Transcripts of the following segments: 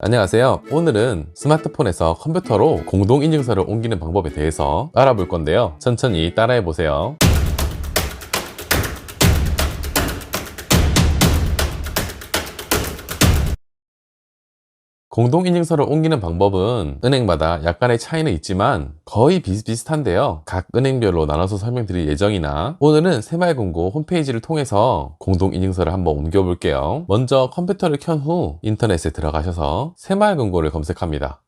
안녕하세요. 오늘은 스마트폰에서 컴퓨터로 공동인증서를 옮기는 방법에 대해서 알아볼 건데요. 천천히 따라해 보세요. 공동인증서를 옮기는 방법은 은행마다 약간의 차이는 있지만 거의 비슷비슷한데요. 각 은행별로 나눠서 설명드릴 예정이나 오늘은 새마을금고 홈페이지를 통해서 공동인증서를 한번 옮겨볼게요. 먼저 컴퓨터를 켠 후 인터넷에 들어가셔서 새마을금고를 검색합니다.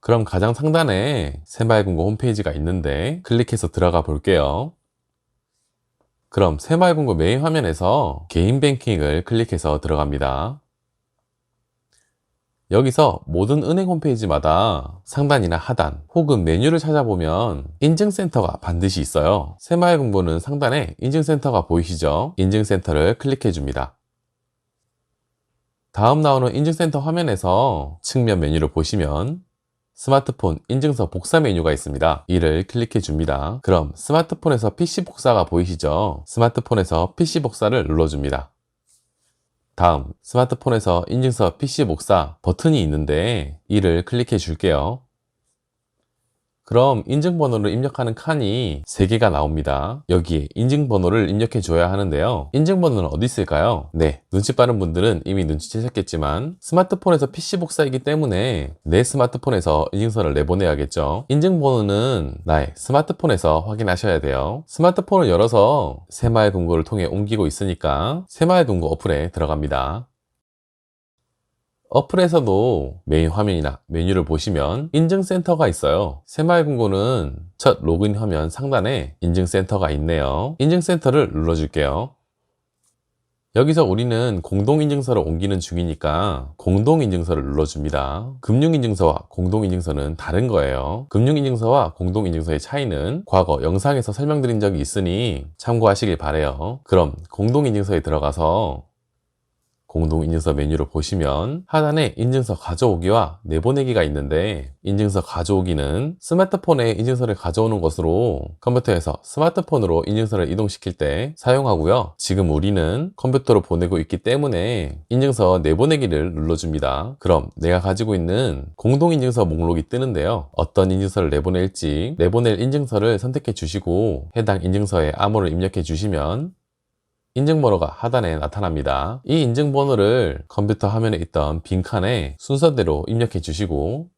그럼 가장 상단에 새마을금고 홈페이지가 있는데 클릭해서 들어가 볼게요. 그럼 새마을금고 메인 화면에서 개인 뱅킹을 클릭해서 들어갑니다. 여기서 모든 은행 홈페이지마다 상단이나 하단 혹은 메뉴를 찾아보면 인증센터가 반드시 있어요. 새마을금고는 상단에 인증센터가 보이시죠? 인증센터를 클릭해 줍니다. 다음 나오는 인증센터 화면에서 측면 메뉴를 보시면 스마트폰 인증서 복사 메뉴가 있습니다. 이를 클릭해 줍니다. 그럼 스마트폰에서 PC 복사가 보이시죠? 스마트폰에서 PC 복사를 눌러줍니다. 다음 스마트폰에서 인증서 PC 복사 버튼이 있는데 이를 클릭해 줄게요. 그럼 인증번호를 입력하는 칸이 3개가 나옵니다. 여기에 인증번호를 입력해 줘야 하는데요. 인증번호는 어디 있을까요? 네, 눈치 빠른 분들은 이미 눈치채셨겠지만 스마트폰에서 PC 복사이기 때문에 내 스마트폰에서 인증서를 내보내야겠죠. 인증번호는 나의 스마트폰에서 확인하셔야 돼요. 스마트폰을 열어서 새마을금고를 통해 옮기고 있으니까 새마을금고 어플에 들어갑니다. 어플에서도 메인 화면이나 메뉴를 보시면 인증센터가 있어요. 새마을금고는 첫 로그인 화면 상단에 인증센터가 있네요. 인증센터를 눌러줄게요. 여기서 우리는 공동인증서를 옮기는 중이니까 공동인증서를 눌러줍니다. 금융인증서와 공동인증서는 다른 거예요. 금융인증서와 공동인증서의 차이는 과거 영상에서 설명드린 적이 있으니 참고하시길 바래요. 그럼 공동인증서에 들어가서 공동인증서 메뉴를 보시면 하단에 인증서 가져오기와 내보내기가 있는데 인증서 가져오기는 스마트폰에 인증서를 가져오는 것으로 컴퓨터에서 스마트폰으로 인증서를 이동시킬 때 사용하고요. 지금 우리는 컴퓨터로 보내고 있기 때문에 인증서 내보내기를 눌러줍니다. 그럼 내가 가지고 있는 공동인증서 목록이 뜨는데요. 어떤 인증서를 내보낼지 내보낼 인증서를 선택해 주시고 해당 인증서에 암호를 입력해 주시면 인증번호가 하단에 나타납니다. 이 인증번호를 컴퓨터 화면에 있던 빈칸에 순서대로 입력해 주시고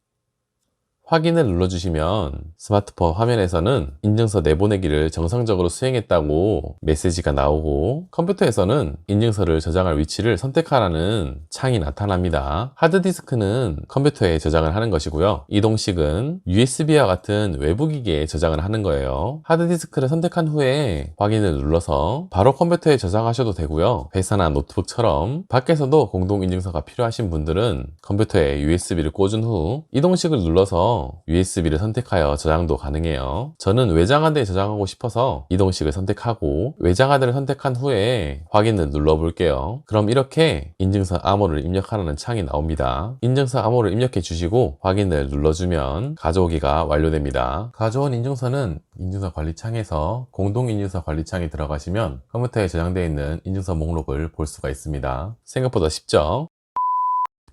확인을 눌러주시면 스마트폰 화면에서는 인증서 내보내기를 정상적으로 수행했다고 메시지가 나오고 컴퓨터에서는 인증서를 저장할 위치를 선택하라는 창이 나타납니다. 하드디스크는 컴퓨터에 저장을 하는 것이고요. 이동식은 USB와 같은 외부 기기에 저장을 하는 거예요. 하드디스크를 선택한 후에 확인을 눌러서 바로 컴퓨터에 저장하셔도 되고요. 회사나 노트북처럼 밖에서도 공동인증서가 필요하신 분들은 컴퓨터에 USB를 꽂은 후 이동식을 눌러 서 USB를 선택하여 저장도 가능해요. 저는 외장하드에 저장하고 싶어서 이동식을 선택하고 외장하드를 선택한 후에 확인을 눌러 볼게요. 그럼 이렇게 인증서 암호를 입력하라는 창이 나옵니다. 인증서 암호를 입력해 주시고 확인을 눌러주면 가져오기가 완료됩니다. 가져온 인증서는 인증서 관리 창에서 공동 인증서 관리 창에 들어가시면 컴퓨터에 저장되어 있는 인증서 목록을 볼 수가 있습니다. 생각보다 쉽죠?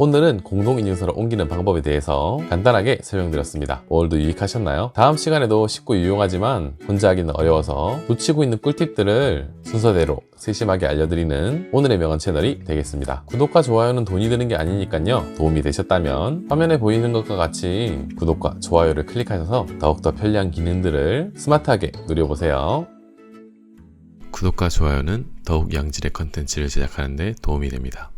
오늘은 공동인증서를 옮기는 방법에 대해서 간단하게 설명드렸습니다. 오늘도 유익하셨나요? 다음 시간에도 쉽고 유용하지만 혼자 하기는 어려워서 놓치고 있는 꿀팁들을 순서대로 세심하게 알려드리는 오늘의 명언 채널이 되겠습니다. 구독과 좋아요는 돈이 드는 게 아니니까요. 도움이 되셨다면 화면에 보이는 것과 같이 구독과 좋아요를 클릭하셔서 더욱더 편리한 기능들을 스마트하게 누려보세요. 구독과 좋아요는 더욱 양질의 컨텐츠를 제작하는 데 도움이 됩니다.